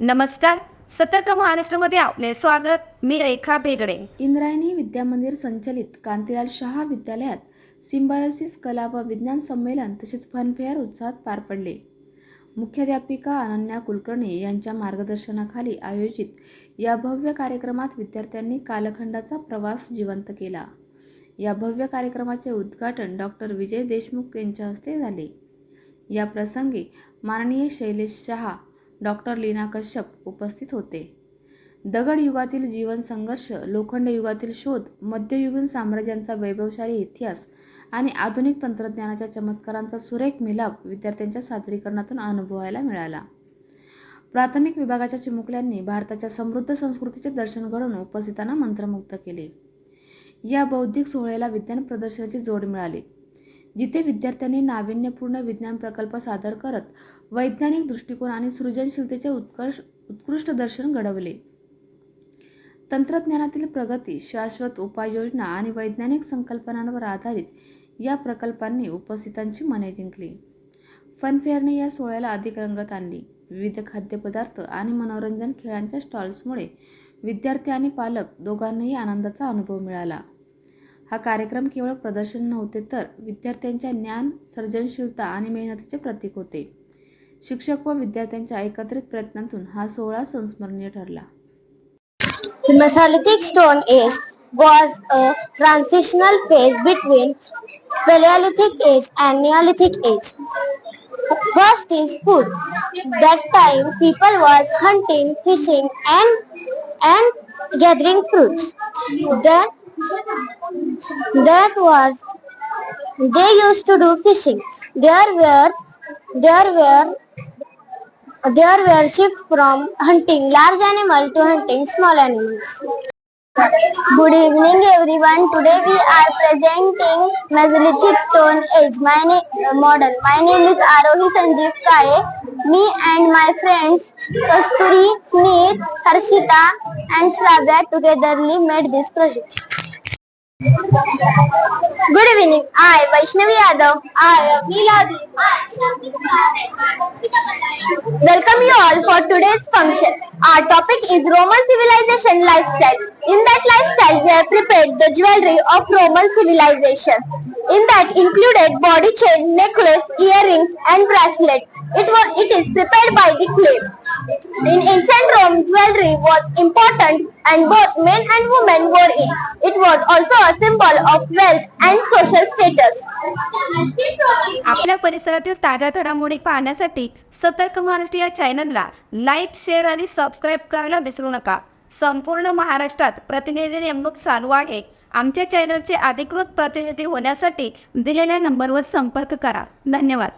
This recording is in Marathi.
नमस्कार. सतर्क महाराष्ट्रामध्ये आपले स्वागत. मी रेखा बेगडे इंद्रायणी विद्यामंदिर संचलित कांतीलाल शहा विद्यालयात सिम्बायोसिस कला व विज्ञान संमेलन तसेच फनफेअर उत्साहात पार पडले. मुख्याध्यापिका अनन्या कुलकर्णी यांच्या मार्गदर्शनाखाली आयोजित या भव्य कार्यक्रमात विद्यार्थ्यांनी कालखंडाचा प्रवास जिवंत केला. या भव्य कार्यक्रमाचे उद्घाटन डॉक्टर विजय देशमुख यांच्या हस्ते झाले. या प्रसंगी माननीय शैलेश शहा डॉक्टर लीना कश्यप उपस्थित होते. दगड युगातील जीवन संघर्ष लोखंड युगातील शोध मध्ययुगीन साम्राज्यांचा वैभवशाली इतिहास आणि आधुनिक तंत्रज्ञानाच्या चमत्कारांचा सुरेख मिलाप विद्यार्थ्यांच्या सादरीकरणातून अनुभवायला मिळाला. प्राथमिक विभागाच्या चिमुकल्यांनी भारताच्या समृद्ध संस्कृतीचे दर्शन घडवून उपस्थितांना मंत्रमुग्ध केले. या बौद्धिक सोहळ्याला विज्ञान प्रदर्शनाची जोड मिळाली. जिथे विद्यार्थ्यांनी नाविन्यपूर्ण विज्ञान प्रकल्प सादर करत वैज्ञानिक दृष्टिकोन आणि सृजनशीलतेचे उत्कर्ष उत्कृष्ट दर्शन घडवले. तंत्रज्ञानातील प्रगती शाश्वत उपाययोजना आणि वैज्ञानिक संकल्पनांवर आधारित या प्रकल्पांनी उपस्थितांची मने जिंकली. फनफेअरने या सोहळ्याला अधिक रंगत आणली. विविध खाद्यपदार्थ आणि मनोरंजन खेळांच्या स्टॉल्समुळे विद्यार्थी आणि पालक दोघांनाही आनंदाचा अनुभव मिळाला. हा कार्यक्रम केवळ प्रदर्शन नव्हते तर विद्यार्थ्यांच्या ज्ञान सर्जनशीलता आणि मेहनतीचे प्रतीक होते शिक्षक व विद्यार्थ्यांच्या एकत्रित प्रयत्नांतून हा सोहळा संस्मरणीय ठरला The Mesolithic Stone Age was a transitional phase between Paleolithic Age and Neolithic Age. First is food. That time people was hunting, fishing and and gathering fruits. That that was they used to do fishing. There were there were there were shifts from hunting large animal to hunting small animals. Good evening everyone. Today we are presenting Mesolithic Stone Age my na- uh, model. My name is Arohi Sanjeev Kale. Me and my friends Kasturi, Smith, Harshita and Shravya togetherly made this project. Good evening. I, Vaishnavi Yadav. I am. Welcome you all for today's function. Our topic is Roman civilization lifestyle. In that lifestyle, we have prepared the jewelry of Roman civilization. In that included body chain, necklace, earrings, and bracelet. It was it is prepared by the clay. In ancient Rome, jewelry was important and both men and women wore it. It was also a symbol of wealth and social status. आपल्या परिसरातील ताज्या घडामोडी पाहण्यासाठी सतर्क महाराष्ट्र या चॅनलला लाईक शेअर आणि सबस्क्राईब करायला विसरू नका संपूर्ण महाराष्ट्रात प्रतिनिधी नेमणूक चालू आहे आमच्या चॅनलचे अधिकृत प्रतिनिधी होण्यासाठी दिलेल्या नंबरवर संपर्क करा धन्यवाद